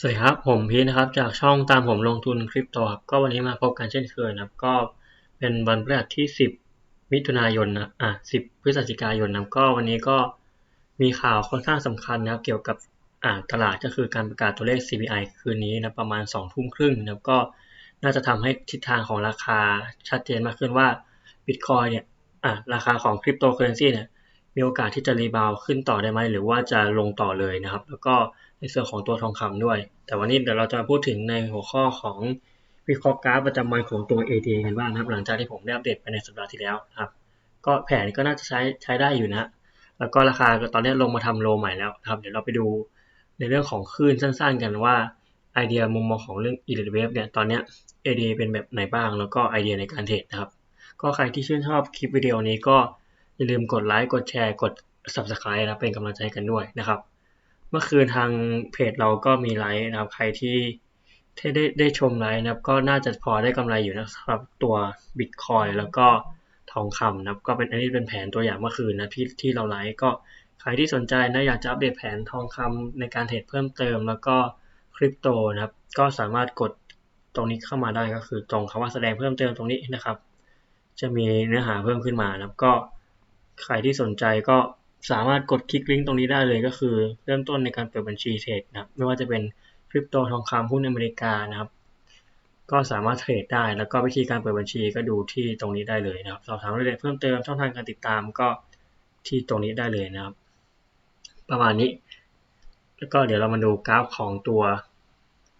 สวัสดีครับ ผมพีทนะครับ จากช่องตามผมลงทุนคริปโตครับ ก็วันนี้มาพบกันเช่นเคยนะครับ ก็เป็นวันพฤหัสที่ 10 มิถุนายนนะอะ 10 พฤศจิกายนนะก็วันนี้ก็มีข่าวค่อนข้างสำคัญนะครับ เกี่ยวกับอ่าตลาดก็คือการประกาศตัวเลข CPI คืนนี้นะประมาณ2ทุ่มครึ่งนะครับก็น่าจะทำให้ทิศทางของราคาชัดเจนมากขึ้นว่า Bitcoin เนี่ยอะราคาของคริปโตเคอเรนซีเนี่ยมีโอกาสที่จะรีบาวขึ้นต่อได้ไหมหรือว่าจะลงต่อเลยนะครับ แล้วก็ ในส่วนของตัวทองคำด้วย แต่วันนี้เดี๋ยวเราจะมาพูดถึงในหัวข้อของวิเคราะห์กราฟประจำวันของตัว ADA กันบ้างนะครับ หลังจากที่ผมได้อัปเดตไปในสัปดาห์ที่แล้วนะครับ ก็แผนก็น่าจะใช้ใช้ได้อยู่นะ แล้วก็ราคาตอนนี้ลงมาทำโลใหม่แล้วครับ เดี๋ยวเราไปดูในเรื่องของคลื่นสั้นๆ กันว่าไอเดียมุมมองของเรื่อง e l i t Wave เนี่ยตอนนี้ ADA เป็นแบบไหนบ้าง แล้วก็ไอเดียในการเทรดนะครับ ก็ใครที่ชื่นชอบคลิปวิดีโอนี้ก็อย่าลืมกดไลค์กดแชร์กด Subscribe นะเป็นกำลังใจกันด้วยนะครับ มื่อคืนทางเพจเราก็มีไลฟ์นะครับ ใครที่ที่ได้ได้ชมไลฟ์นะครับ ก็น่าจะพอได้กำไรอยู่นะครับ ตัว Bitcoin แล้วก็ทองคำนะครับ ก็เป็นอันนี้เป็นแผนตัวอย่างเมื่อคืนนะที่ที่เราไลฟ์ก็ใครที่สนใจนะอยากจะอัปเดตแผนทองคำในการเทรดเพิ่มเติม แล้วก็คริปโตนะครับ ก็สามารถกดตรงนี้เข้ามาได้ก็คือตรงคำว่าแสดงเพิ่มเติมตรงนี้นะครับ จะมีเนื้อหาเพิ่มขึ้นมานะครับ ก็ใครที่สนใจก็ สามารถกดคลิกลิงก์ตรงนี้ได้เลยก็คือ เริ่มต้นในการเปิดบัญชีเทรดนะครับไม่ว่าจะเป็นคริปโตทองคำหุ้นอเมริกานะครับ ก็สามารถเทรดได้ แล้วก็วิธีการเปิดบัญชีก็ดูที่ตรงนี้ได้เลยนะครับ สอบถามรายละเอียดเพิ่มเติมช่องทางการติดตามก็ที่ตรงนี้ได้เลยนะครับ ประมาณนี้ แล้วก็เดี๋ยวเรามาดูกราฟของตัว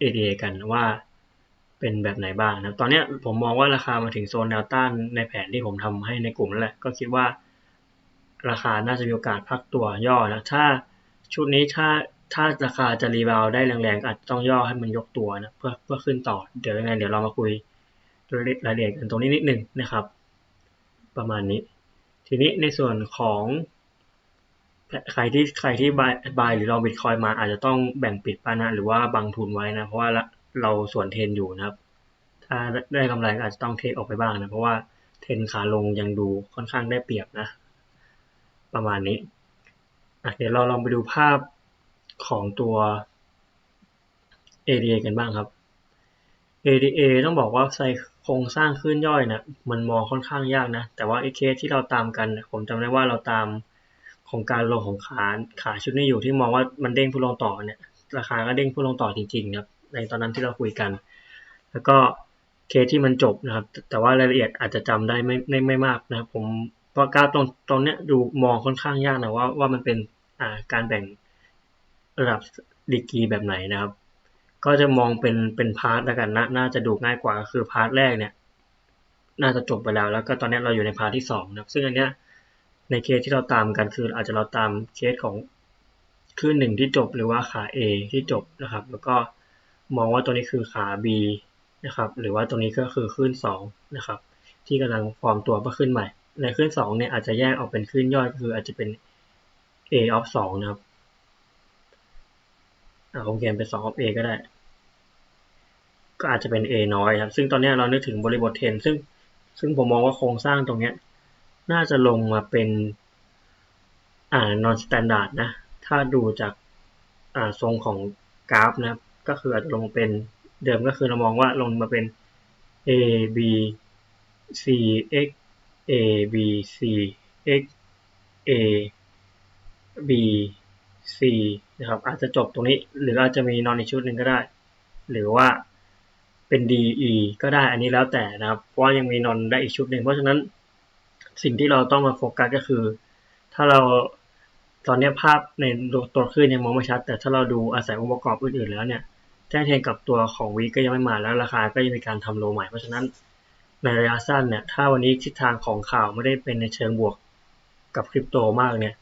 ADA กันว่าเป็นแบบไหนบ้างนะตอนนี้ผมมองว่าราคามาถึงโซนแนวต้านในแผนที่ผมทำให้ในกลุ่มนั่นแหละ ก็คิดว่า ราคาน่าจะมีโอกาสพักตัวย่อนะ ถ้าชุดนี้ถ้าถ้าราคาจะรีบาวได้แรงๆอาจต้องย่อให้มันยกตัวนะเพื่อเพื่อขึ้นต่อ เดี๋ยวยังไงเดี๋ยวเรามาคุยรายละเอียดกันตรงนี้นิดนึงนะครับ ประมาณนี้ ทีนี้ในส่วนของใครที่ใครที่บายบายหรือเราบิตคอยมาอาจจะต้องแบ่งปิดปานะหรือว่าบังทุนไว้นะ เพราะว่าเราส่วนเทนอยู่นะครับ ถ้าได้กำไรอาจจะต้องเทออกไปบ้างนะ เพราะว่าเทนขาลงยังดูค่อนข้างได้เปรียบนะ ประมาณนี้เดี๋ยวเราลองไปดูภาพของตัว ADA กันบ้างครับ ADA ต้องบอกว่าใส่โครงสร้างขึ้นย่อยนะมันมองค่อนข้างยากนะ แต่ว่าไอ้เคสที่เราตามกันผมจำได้ว่าเราตามของการลงของขาขาชุดนี้อยู่ที่มองว่ามันเด้งผู้ลงต่อเนี่ยราคาก็เด้งผู้ลงต่อจริงๆครับในตอนนั้นที่เราคุยกัน แล้วก็เคสที่มันจบนะครับ แต่ว่ารายละเอียดอาจจะจำได้ไม่ไม่ไม่มากนะครับผม เพรากราฟตรงตรงเนี้ยดูมองค่อนข้างยากนะว่าว่ามันเป็นอ่าการแบ่งระดับดีกีแบบไหนนะครับ ก็จะมองเป็นเป็นพาร์ทแล้วกันนะน่าจะดูง่ายกว่าคือพาร์ทแรกเนี่ยน่าจะจบไปแล้ว แล้วก็ตอนนี้เราอยู่ในพาร์ทที่สองนะครับ ซึ่งอันเนี้ยในเคสที่เราตามกันคืออาจจะเราตามเคสของคือหนึ่งที่จบหรือว่าขา A ที่จบนะครับ แล้วก็มองว่าตัวนี้คือขา B นะครับ หรือว่าตรงนี้ก็คือขึ้นสองนะครับ ที่กำลังฟอร์มตัวเพื่อขึ้นใหม่ ในขึ้นสองเนี่ยอาจจะแยกออกเป็นขึ้นย่อยก็คืออาจจะเป็น A of สองนะครับอ่าผมเขียนเป็นสอง of A ก็ได้ ก็อาจจะเป็น A น้อยครับ ซึ่งตอนนี้เรานึกถึงบริบทเทนซึ่งซึ่งผมมองว่าโครงสร้างตรงเนี้ยน่าจะลงมาเป็นอ่า non standard นะ ถ้าดูจากอ่าทรงของกราฟนะครับ ก็คืออาจจะลงมาเป็นเดิมก็คือเรามองว่าลงมาเป็น A B C X A B C X A B C นะครับ อาจจะจบตรงนี้ หรืออาจจะมีนอนอีกชุดหนึ่งก็ได้ หรือว่าเป็น D E ก็ได้อันนี้แล้วแต่นะครับ เพราะยังมีนอนได้อีกชุดหนึ่งเพราะฉะนั้นสิ่งที่เราต้องมาโฟกัสก็คือ ถ้าเราตอนนี้ภาพในตัวคลื่นยังมองไม่ชัด แต่ถ้าเราดูอาศัยองค์ประกอบอื่นๆแล้วเนี่ยแจ้งเทนกับตัวของวีก็ยังไม่มาแล้วราคาก็ยังมีการทำโลใหม่เพราะฉะนั้น ในระยะสั้นเนี่ยถ้าวันนี้ทิศทางของข่าวไม่ได้เป็นในเชิงบวกกับคริปโตมากเนี่ย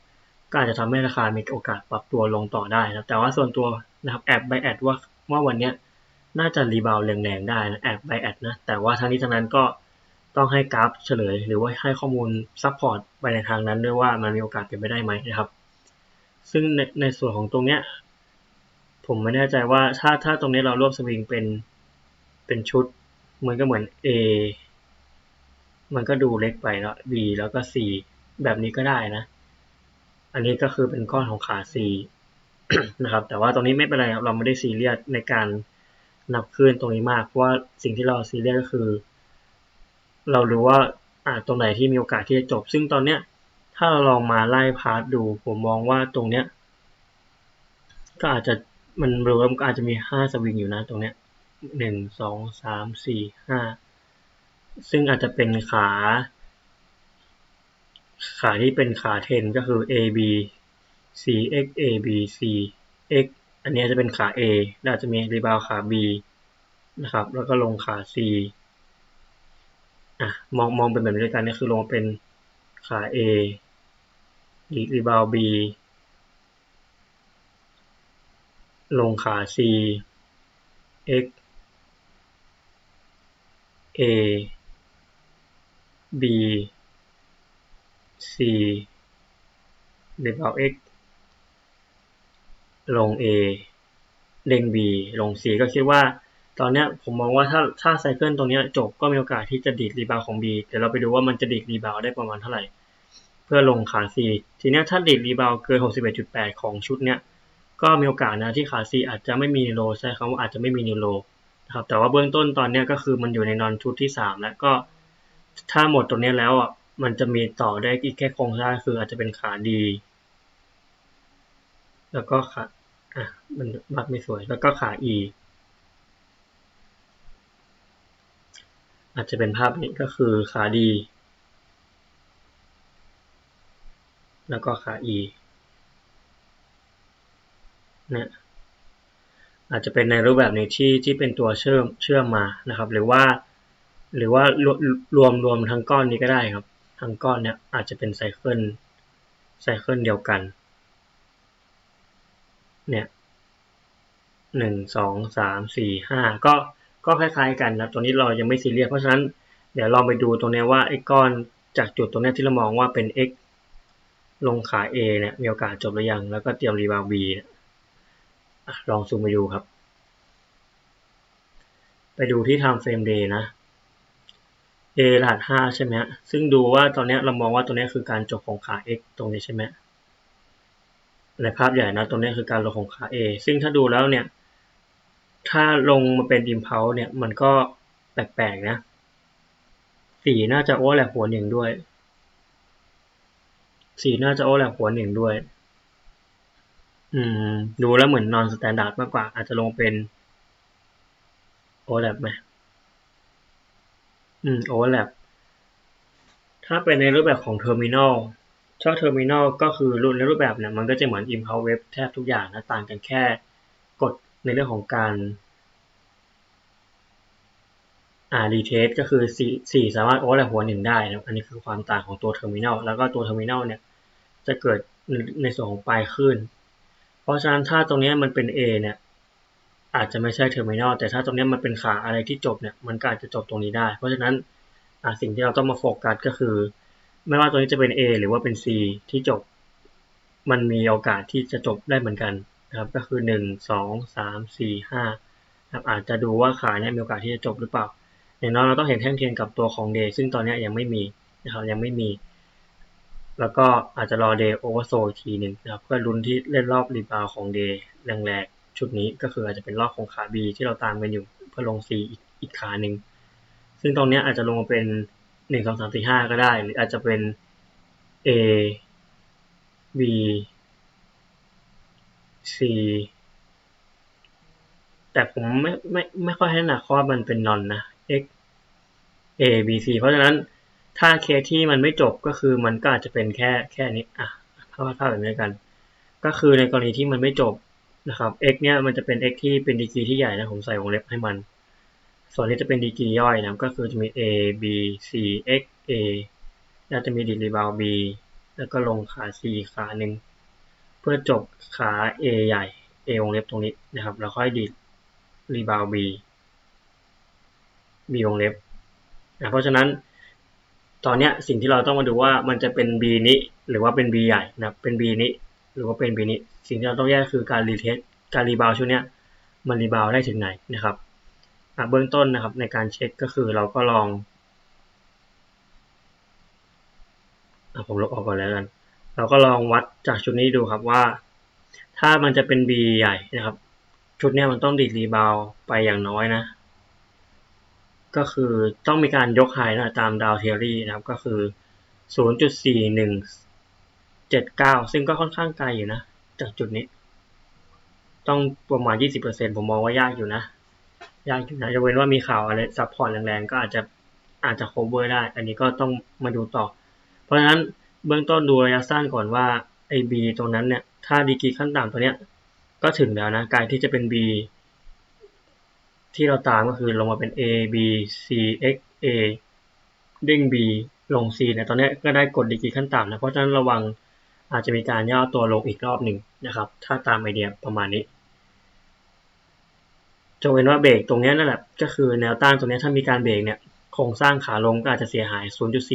ก็อาจจะทำให้ราคามีโอกาสปรับตัวลงต่อได้นะแต่ว่าส่วนตัวนะครับแอบไบแอดว่าว่าวันนี้น่าจะรีบาวแรงๆได้นะแอบไบแอดนะแต่ว่าทั้งนี้ทั้งนั้นก็ต้องให้กราฟเฉลย หรือว่าให้ข้อมูลซัพพอร์ตไปในทางนั้นด้วยว่ามันมีโอกาสเป็นไปได้ไหมนะครับ ซึ่งในในส่วนของตรงเนี้ยผมไม่แน่ใจว่าถ้าถ้าตรงนี้เรารวบสวิงเป็นเป็นชุดมันก็เหมือน A มันก็ดูเล็กไปแล้ว B แล้วก็ C แบบนี้ก็ได้นะ อันนี้ก็คือเป็นก้อนของขา C นะครับ แต่ว่าตรงนี้ไม่เป็นไรครับเราไม่ได้ซีเรียสในการนับขึ้นตรงนี้มาก เพราะว่าสิ่งที่เราซีเรียสก็คือ เรารู้ว่าอ่าตรงไหนที่มีโอกาสที่จะจบ ซึ่งตอนเนี้ย ถ้าเราลองมาไล่พาร์ทดู ผมมองว่าตรงเนี้ย ก็อาจจะมันรวมก็อาจจะมีห้าสวิงอยู่นะตรงเนี้ยหนึ่งสองสามสี่ห้า ซึ่งอาจจะเป็นขา ขาที่เป็นขาเทนก็คือ A B C X A B C X อันนี้จะเป็นขา A แล้วอาจจะมีรีบาวขา B นะครับ แล้วก็ลงขา C อะมองมองเป็นแบบนี้ด้วยกันนี่คือลงเป็นขา A รีบาว B ลงขา C X A B C รีบาว X ลง A เด้ง B ลง C ก็คิดว่า ตอนนี้ผมมองว่าถ้าถ้าไซเคิลตรงนี้จบก็มีโอกาสที่จะดีดรีบาวของ B เดี๋ยวเราไปดูว่ามันจะดีดรีบาวได้ประมาณเท่าไหร่ เพื่อลงขา C ทีนี้ถ้าดีดรีบาวเกิน 61.8 ของชุดเนี้ยก็มีโอกาสนะที่ขา C อาจจะไม่มีนิโลใช่คำว่าอาจจะไม่มีนิโลนะครับแต่ว่าเบื้องต้นตอนนี้ก็คือมันอยู่ในนอนชุดที่ 3 แล้วก็ ถ้าหมดตรงนี้แล้วอะมันจะมีต่อได้อีกแค่โครงสร้างคืออาจจะเป็นขาดี แล้วก็ขาอะมันบักไม่สวยแล้วก็ขา E อาจจะเป็นภาพนี้ก็คือขาดี แล้วก็ขา E เนี่ยอาจจะเป็นในรูปแบบนี้ที่ที่เป็นตัวเชื่อมเชื่อมมานะครับ หรือว่า หรือว่ารวมรวมรวมทั้งก้อนนี้ก็ได้ครับ ทั้งก้อนเนี่ยอาจจะเป็นไซเคิลไซเคิลเดียวกัน เนี่ยหนึ่งสองสามสี่ห้าก็ก็คล้ายๆกันนะตัวนี้เรายังไม่ซีเรียสเพราะฉะนั้นเดี๋ยวลองไปดูตรงนี้ว่าไอ้ก้อนจากจุดตรงนี้ที่เรามองว่าเป็น x ลงขา A เนี่ยมีโอกาสจบหรือยัง แล้วก็เตรียมรีบาวบีลองซูมไปดูครับ ไปดูที่ time frame day นะ A รหัส5ใช่ไหมซึ่งดูว่าตอนนี้เรามองว่าตัวนี้คือการจบของขา x ตรงนี้ใช่ไหมในภาพใหญ่นะตรงนี้คือการลงของขา A ซึ่งถ้าดูแล้วเนี่ย ถ้าลงมาเป็น impulse เนี่ยมันก็แปลกๆนะสีน่าจะโอ้แหลกหัวหนึ่งด้วยสีน่าจะโอ้แหลกหัวหนึ่งด้วย อืม ดูแล้วเหมือนนอนสแตนดาร์ดมากกว่า อาจจะลงเป็นโอแลปไหม อืมโอแลปถ้าเป็นในรูปแบบของเทอร์มินอลช่อเทอร์มินอลก็คือรุ่นในรูปแบบเนี่ยมันก็จะเหมือน Impulse Web แทบทุกอย่างนะต่างกันแค่กดในเรื่องของการ อ่ารีเทสก็คือสี่สี่สามารถโอเวอร์แลปหัวหนึ่งได้นะอันนี้คือความต่างของตัวเทอร์มินอลแล้วก็ตัวเทอร์มินอลเนี่ยจะเกิดในส่วนของปลายขึ้นเพราะฉะนั้นถ้าตรงนี้มันเป็น A เนี่ย อาจจะไม่ใช่เทอร์มินอลแต่ถ้าตรงนี้มันเป็นขาอะไรที่จบเนี่ยมันก็อาจจะจบตรงนี้ได้ เพราะฉะนั้นสิ่งที่เราต้องมาโฟกัสก็คือ ไม่ว่าตัวนี้จะเป็น A หรือว่าเป็น C ที่จบ มันมีโอกาสที่จะจบได้เหมือนกันนะครับก็คือหนึ่งสองสามสี่ห้าครับอาจจะดูว่าขาเนี่ยมีโอกาสที่จะจบหรือเปล่า อย่างน้อยเราต้องเห็นแท่งเทียนกับตัวของ day ซึ่งตอนนี้ยังไม่มีนะครับยังไม่มี แล้วก็อาจจะรอ day oversold ทีหนึ่งนะครับเพื่อลุ้นที่เล่นรอบรีบาวของ day แรงๆ ชุดนี้ก็คืออาจจะเป็นรอบของขา B ที่เราตามกันอยู่เพื่อลง C อีกอีกขาหนึ่งซึ่งตรงนี้อาจจะลงมาเป็นหนึ่งสองสามสี่ห้าก็ได้ หรืออาจจะเป็น A B C แต่ผมไม่ไม่ไม่ค่อยให้หนักเพราะว่ามันเป็นนอนนะ x a b c เพราะฉะนั้นถ้าเคสที่มันไม่จบก็คือมันก็อาจจะเป็นแค่แค่นี้อะภาพภาพแบบนี้กัน ก็คือในกรณีที่มันไม่จบ นะครับ x เนี่ยมันจะเป็น x ที่เป็นดีกรีที่ใหญ่นะผมใส่วงเล็บให้มัน ส่วนนี้จะเป็นดีกรีย่อยนะก็คือจะมี a b c x a แล้วจะมีดีรีบาว b แล้วก็ลงขา c ขาหนึ่งเพื่อจบขา a ใหญ่ a วงเล็บตรงนี้นะครับ แล้วค่อยดีรีบาว b b วงเล็บนะเพราะฉะนั้นตอนนี้สิ่งที่เราต้องมาดูว่ามันจะเป็น b นี้หรือว่าเป็น b ใหญ่นะเป็น b นี้ หรือว่าเป็น b นี้ สิ่งที่เราต้องแยกคือการรีเทสการรีบาวช่วงนี้มันรีบาวได้ถึงไหนนะครับเบื้องต้นนะครับในการเช็คก็คือเราก็ลองอผมลบออกก่อนแล้วกัน เราก็ลองวัดจากชุดนี้ดูครับว่า ถ้ามันจะเป็น B ใหญ่นะครับ ชุดนี้มันต้องดีดรีบาวไปอย่างน้อยนะ ก็คือต้องมีการยกไฮนะตามดาวเทอรี่นะครับก็คือ 0.41 0.4179ซึ่งก็ค่อนข้างไกลอยู่นะ จากจุดนี้ ต้องประมาณ20%ผมมองว่ายากอยู่นะ ยากอยู่นะจะเว้นว่ามีข่าวอะไรซับพอร์ตแรงๆ ก็อาจจะอาจจะ cover ได้ อันนี้ก็ต้องมาดูต่อ เพราะฉะนั้นเบื้องต้นดูระยะสั้นก่อนว่าไอ้ B ตรงนั้นเนี่ย ถ้าดีกีขั้นต่ำตัวเนี้ย ก็ถึงแล้วนะการที่จะเป็น B ที่เราตามก็คือลงมาเป็น A B C X A เด้ง B ลง C เนี่ยตอนนี้ก็ได้กดดีกีขั้นต่ำนะ เพราะฉะนั้นระวัง อาจจะมีการย่อตัวลงอีกรอบหนึ่งนะครับ ถ้าตามไอเดียประมาณนี้จงเว้นว่าเบรกตรงนี้นั่นแหละก็คือแนวต้านตรงนี้ถ้ามีการเบรกเนี่ยโครงสร้างขาลงก็อาจจะเสียหาย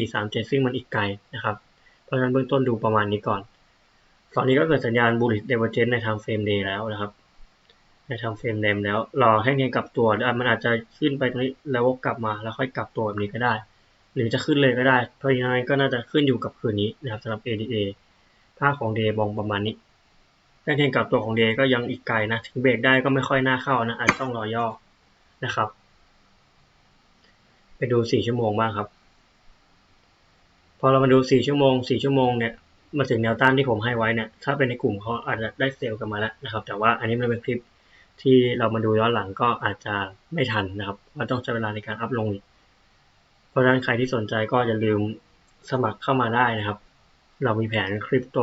0.437 ซึ่งมันอีกไกลนะครับ เพราะฉะนั้นเบื้องต้นดูประมาณนี้ก่อน ตอนนี้ก็เกิดสัญญาณ bullish divergence ในทางเฟรม day แล้วนะครับ ในทางเฟรม day แล้ว รอให้เงินกลับตัวมันอาจจะขึ้นไปตรงนี้แล้วกลับมาแล้วค่อยกลับตัวแบบนี้ก็ได้ หรือจะขึ้นเลยก็ได้ เพราะยังไงก็น่าจะขึ้นอยู่กับคืนนี้นะครับสำหรับ ADA ภาของ day มองประมาณนี้แท่เทียงกับตัวของ day ก็ยังอีกไกลนะถึงเบรกได้ก็ไม่ค่อยน่าเข้านะอาจต้องรอย่อนะครับ ไปดู 4 ชั่วโมงบ้างครับ พอเรามาดู 4 ชั่วโมง 4 ชั่วโมงเนี่ยมาถึงแนวต้านที่ผมให้ไว้เนี่ยถ้าเป็นในกลุ่มเขาอาจจะได้เซลล์กันมาแล้วนะครับ แต่ว่าอันนี้มันเป็นคลิปที่เรามาดูย้อนหลังก็อาจจะไม่ทันนะครับว่าต้องใช้เวลาในการอัพลงอีกเพราะฉะนั้นใครที่สนใจก็อย่าลืมสมัครเข้ามาได้นะครับ เรามีแผนคริปโต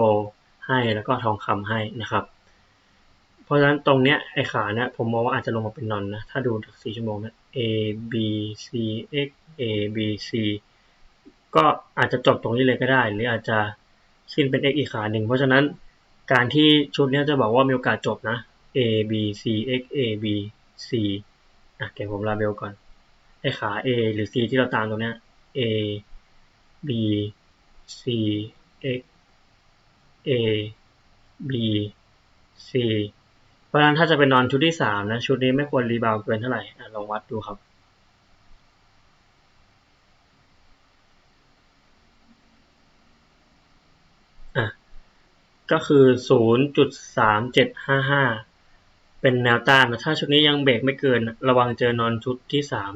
ให้แล้วก็ทองคำให้นะครับ เพราะฉะนั้นตรงเนี้ยไอ้ขาเนี่ยผมมองว่าอาจจะลงมาเป็นนอนนะ ถ้าดูจากสี่ชั่วโมงนะ A B C X A B C ก็อาจจะจบตรงนี้เลยก็ได้ หรืออาจจะขึ้นเป็น X อีกขาหนึ่ง เพราะฉะนั้นการที่ชุดนี้จะบอกว่ามีโอกาสจบนะ A B C X A B C อะเดี๋ยวผมลาเบลก่อน ไอ้ขา A หรือ C ที่เราตามตรงเนี้ย A B C X A B C เพราะฉะนั้นถ้าจะเป็นนอนชุดที่สามนะ ชุดนี้ไม่ควรรีบาวเกินเท่าไหร่ลองวัดดูครับอะก็คือ 0.3755 เป็นแนวต้านนะ ถ้าชุดนี้ยังเบรกไม่เกิน ระวังเจอนอนชุดที่สาม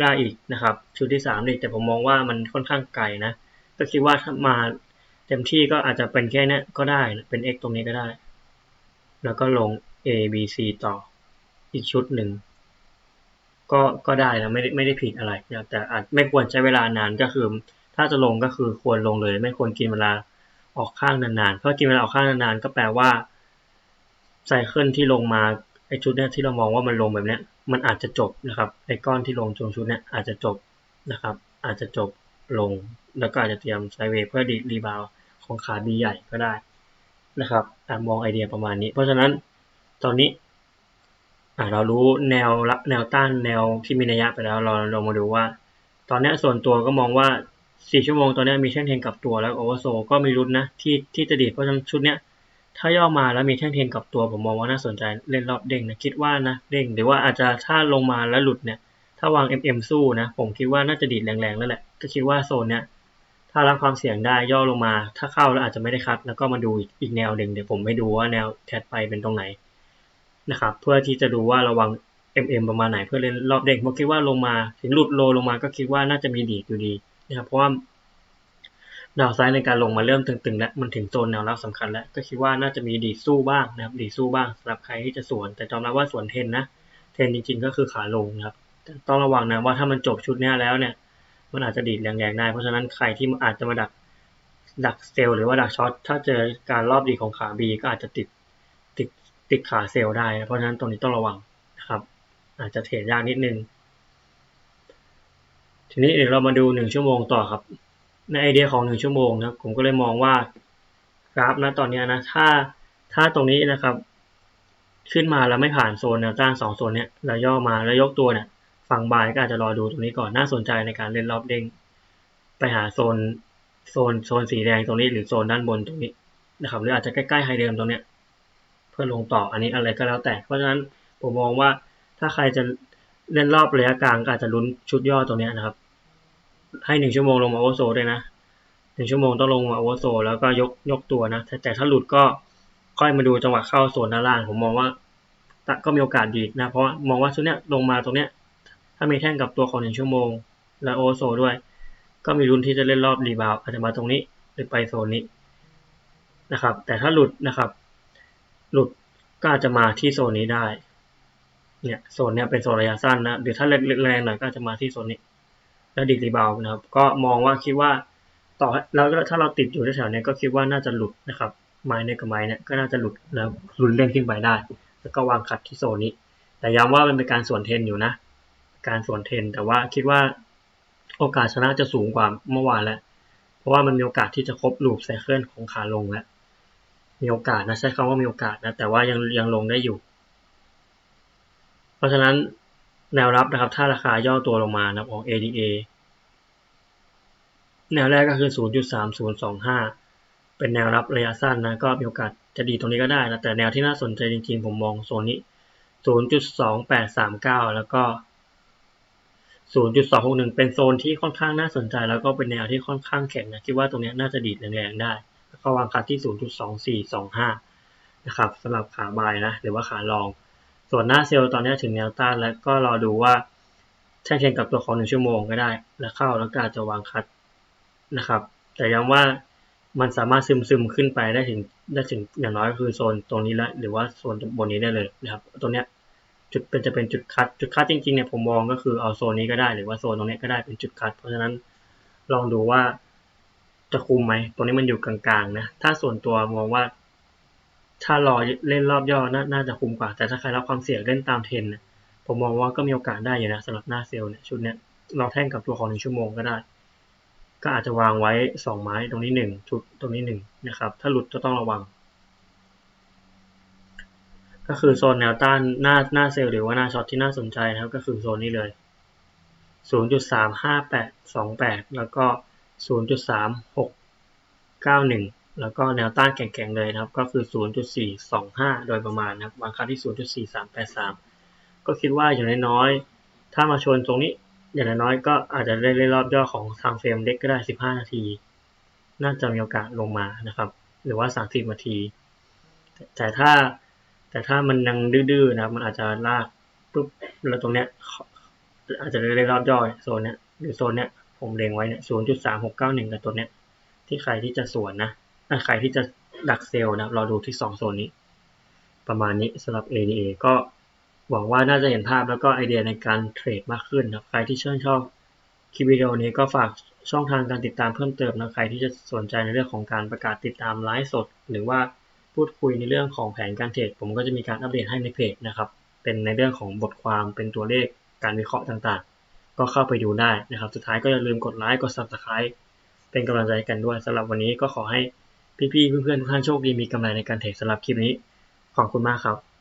ได้อีกนะครับ ชุดที่สามอีกแต่ผมมองว่ามันค่อนข้างไกลนะ ก็คิดว่าถ้ามาเต็มที่ก็อาจจะเป็นแค่นี้ก็ได้เป็น x ตรงนี้ก็ได้ แล้วก็ลง a b c ต่ออีกชุดหนึ่งก็ก็ได้นะไม่ได้ไม่ได้ผิดอะไรนะแต่อาจไม่ควรใช้เวลานานก็คือ ถ้าจะลงก็คือควรลงเลย ไม่ควรกินเวลาออกข้างนานๆเพราะกินเวลาออกข้างนานๆก็แปลว่าไซเคิลที่ลงมาไอชุดเนี้ยที่เรามองว่ามันลงแบบเนี้ยมันอาจจะจบนะครับไอก้อนที่ลงจงชุดเนี้ยอาจจะจบนะครับ อาจจะจบลง แล้วก็อาจจะเตรียมไซเวย์เพื่อดีรีบาวของขาบีใหญ่ก็ได้นะครับมองไอเดียประมาณนี้ เพราะฉะนั้นตอนนี้เรารู้แนวรับแนวต้านแนวที่มีนัยยะไปแล้วเราลองมาดูว่า ตอนนี้ส่วนตัวก็มองว่าสี่ชั่วโมงตอนนี้มีแท่งเทงกับตัวแล้วโอเวอร์โซก็มีรุนนะที่ที่จะดีดเพราะฉะนั้นชุดเนี้ยถ้าย่อมาแล้วมีแท่งเทงกับตัวผมมองว่าน่าสนใจเล่นรอบเด้งนะคิดว่านะเด้งหรือว่าอาจจะถ้าลงมาแล้วหลุดเนี่ยถ้าวาง MM สู้นะผมคิดว่าน่าจะดีดแรงๆแล้วแหละก็คิดว่าโซนเนี้ย ถ้ารับความเสี่ยงได้ย่อลงมา ถ้าเข้าแล้วอาจจะไม่ได้คัด แล้วก็มาดูอีกแนวหนึ่งเดี๋ยวผมให้ดูว่าแนวแทดไปเป็นตรงไหนนะครับ เพื่อที่จะดูว่าระวัง MM ประมาณไหนเพื่อเล่นรอบเด้งผมคิดว่าลงมาถึงหลุดโลลงมาก็คิดว่าน่าจะมีดีอยู่ดีนะครับเพราะว่าดาวไซด์ในการลงมาเริ่มตึงๆแล้วมันถึงโซนแนวรับสำคัญแล้วก็คิดว่าน่าจะมีดีสู้บ้างนะครับดีสู้บ้างสำหรับใครที่จะสวน แต่จำรับว่าสวนเทนนะเทนจริงๆ ก็คือขาลงนะครับต้องระวังนะว่าถ้ามันจบชุดนี้แล้วเนี่ย มันอาจจะดีดแรงๆได้เพราะฉะนั้นใครที่อาจจะมาดักดักเซลล์หรือว่าดักช็อตถ้าเจอการรอบดีของขาบีก็อาจจะติดติดติดขาเซลล์ได้เพราะฉะนั้นตรงนี้ต้องระวังนะครับ อาจจะเทรดยากนิดนึง ทีนี้เดี๋ยวเรามาดูหนึ่งชั่วโมงต่อครับ ในไอเดียของหนึ่งชั่วโมงนะผมก็เลยมองว่ากราฟนะตอนนี้นะถ้าถ้าตรงนี้นะครับ ขึ้นมาแล้วไม่ผ่านโซนแนวต้านสองโซนเนี้ยแล้วย่อมาแล้วยกตัวเนี่ย ฝั่งบายก็อาจจะรอดูตรงนี้ก่อนน่าสนใจในการเล่นรอบเด้งไปหาโซนโซนโซนสีแดงตรงนี้หรือโซนด้านบนตรงนี้นะครับหรืออาจจะใกล้ๆไฮเดิมตรงเนี้ยเพื่อลงต่ออันนี้อะไรก็แล้วแต่ เพราะฉะนั้นผมมองว่าถ้าใครจะเล่นรอบระยะกลางก็อาจจะลุ้นชุดย่อตรงนี้นะครับ ให้หนึ่งชั่วโมงลงมาโอเวอร์โซด้วยนะหนึ่งชั่วโมงต้องลงมาโอเวอร์โซแล้วก็ยกยกตัวนะแต่ถ้าหลุดก็ค่อยมาดูจังหวะเข้าโซนด้านล่างผมมองว่าก็มีโอกาสดีนะเพราะมองว่าชุดเนี้ยลงมาตรงเนี้ย ถ้ามีแท่งกับตัวของหนึ่งชั่วโมง และโอโซด้วย ก็มีรุนที่จะเล่นรอบรีบาวอาจจะมาตรงนี้หรือไปโซนนี้นะครับ แต่ถ้าหลุดนะครับ หลุดก็อาจจะมาที่โซนนี้ได้ เนี่ยโซนเนี้ยเป็นโซนระยะสั้นนะหรือถ้าแรงหน่อยก็จะมาที่โซนนี้ แล้วดีรีบาวนะครับ ก็มองว่าคิดว่าต่อแล้วถ้าเราติดอยู่แถวๆนี้ก็คิดว่าน่าจะหลุดนะครับ ไม้ในกับไม้เนี่ยก็น่าจะหลุดแล้วหลุดเล่นขึ้นไปได้ แล้วก็วางขัดที่โซนนี้ แต่ย้ำว่ามันเป็นการส่วนเทนอยู่นะ การสวนเทน แต่ว่าคิดว่าโอกาสชนะจะสูงกว่าเมื่อวานแล้ว เพราะว่ามันมีโอกาสที่จะครบลูปไซเคิลของขาลงแล้ว มีโอกาสนะใช้คำว่ามีโอกาสนะ แต่ว่ายังยังลงได้อยู่ เพราะฉะนั้นแนวรับนะครับ ถ้าราคาย่อตัวลงมานะของ ADA แนวแรกก็คือ 0.3025 เป็นแนวรับระยะสั้นนะ ก็มีโอกาสจะดีตรงนี้ก็ได้นะ แต่แนวที่น่าสนใจจริงๆ ผมมองโซนนี้ 0.2839 แล้วก็ 0.261 เป็นโซนที่ค่อนข้างน่าสนใจ แล้วก็เป็นแนวที่ค่อนข้างแข็งนะคิดว่าตรงนี้น่าจะดีดแรงๆได้แล้วก็วางคัดที่ 0.2425 นะครับสำหรับขาบายนะ หรือว่าขาลอง ส่วนหน้าเซลล์ตอนนี้ถึงแนวต้านแล้วก็รอดูว่าแท่งเทียนกับตัวของหนึ่งชั่วโมงก็ได้ แล้วเข้าแล้วก็อาจจะวางคัดนะครับ แต่ย้ำว่ามันสามารถซึมซึมขึ้นไปได้ถึงได้ถึงอย่างน้อยก็คือโซนตรงนี้แล้วหรือว่าโซนบนนี้ได้เลยนะครับตรงเนี้ย จุดเป็นจะเป็นจุดคัด จุดคัดจริงๆเนี่ยผมมองก็คือเอาโซนนี้ก็ได้หรือว่าโซนตรงนี้ก็ได้เป็นจุดคัด เพราะฉะนั้นลองดูว่าจะคุมไหมตรงนี้มันอยู่กลางๆนะถ้าส่วนตัวมองว่า ถ้ารอเล่นรอบย่อน่าจะคุมกว่า แต่ถ้าใครรับความเสี่ยงเล่นตามเทรนผมมองว่าก็มีโอกาสได้อยู่นะสำหรับหน้าเซลล์เนี่ยชุดเนี้ยเราแท่งกับตัวของหนึ่งชั่วโมงก็ได้ ก็อาจจะวางไว้สองไม้ตรงนี้หนึ่งชุดตรงนี้หนึ่งนะครับถ้าหลุดก็ต้องระวัง ก็คือโซนแนวต้านหน้าหน้าเซลล์หรือว่าหน้าช็อตที่น่าสนใจนะครับ ก็คือโซนนี้เลย 0.35828 แล้วก็ 0.3691 แล้วก็แนวต้านแข็งๆเลยนะครับ ก็คือ 0.425 โดยประมาณนะครับวางค่าที่ 0.4383 ก็คิดว่าอย่างน้อยๆ ถ้ามาชนตรงนี้อย่างน้อยก็อาจจะได้เล่นรอบย่อของทางเฟรมเล็กก็ได้ 15 นาที น่าจะมีโอกาสลงมานะครับ หรือว่า 30 นาที แต่ถ้า แต่ถ้ามันยังดื้อๆนะครับ มันอาจจะลากปุ๊บแล้วตรงเนี้ยอาจจะได้เล่นรอบย่อยโซนเนี้ยหรือโซนเนี้ยผมเล็งไว้เนี่ย0.3691กับตัวเนี้ยที่ใครที่จะสวนนะใครที่จะดักเซลล์นะรอดูที่2โซนนี้ ประมาณนี้สำหรับ ADA ก็หวังว่าน่าจะเห็นภาพแล้วก็ไอเดียในการเทรดมากขึ้นนะใครที่ชื่นชอบคลิปวิดีโอนี้ก็ฝากช่องทางการติดตามเพิ่มเติมนะใครที่จะสนใจในเรื่องของการประกาศติดตามไลฟ์สด หรือว่า พูดคุยในเรื่องของแผนการเทรดผมก็จะมีการอัปเดตให้ในเพจนะครับ เป็นในเรื่องของบทความเป็นตัวเลขการวิเคราะห์ต่างๆ ก็เข้าไปดูได้นะครับ สุดท้ายก็อย่าลืมกดไลค์กด subscribe เป็นกำลังใจกันด้วยสำหรับวันนี้ก็ขอให้พี่ๆเพื่อนๆทุกท่านโชคดีมีกำไรในการเทรดสำหรับคลิปนี้ขอบคุณมากครับ